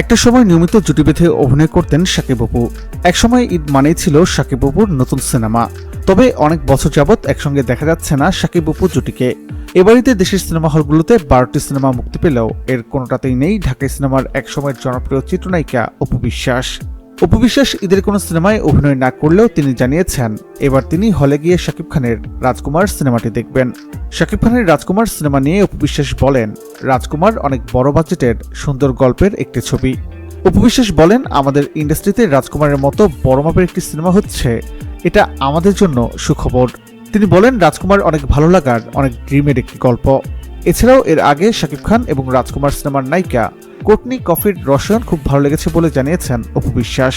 একটা সময় নিয়মিত জুটি বেঁধে অভিনয় করতেন সাকিব অপু একসময় ঈদ মানেই ছিল শাকিব অপুর নতুন সিনেমা। তবে অনেক বছর যাবৎ একসঙ্গে দেখা যাচ্ছে না শাকিব অপু জুটিকে। এবারিতে দেশের সিনেমা হলগুলোতে বারোটি সিনেমা মুক্তি পেলেও এর কোনোটাতেই নেই ঢাকাই সিনেমার একসময়ের জনপ্রিয় চিত্রনায়িকা অপু বিশ্বাস। অপু বিশ্বাস ঈদের কোনো সিনেমায় অভিনয় না করলেও তিনি জানিয়েছেন, এবার তিনি হলে গিয়ে শাকিব খানের রাজকুমার সিনেমাটি দেখবেন। শাকিব খানের রাজকুমার সিনেমা নিয়ে অপু বিশ্বাস বলেন, রাজকুমার অনেক বড় বাজেটের সুন্দর গল্পের একটি ছবি। অপু বিশ্বাস বলেন, আমাদের ইন্ডাস্ট্রিতে রাজকুমারের মতো বড় মাপের একটি সিনেমা হচ্ছে, এটা আমাদের জন্য সুখবর। তিনি বলেন, রাজকুমার অনেক ভালো লাগার, অনেক ড্রিমের একটি গল্প। এছাড়াও এর আগে শাকিব খান এবং রাজকুমার সিনেমার নায়িকা কোটনি কফির রসায়ন খুব ভালো লেগেছে বলে জানিয়েছেন অপু বিশ্বাস।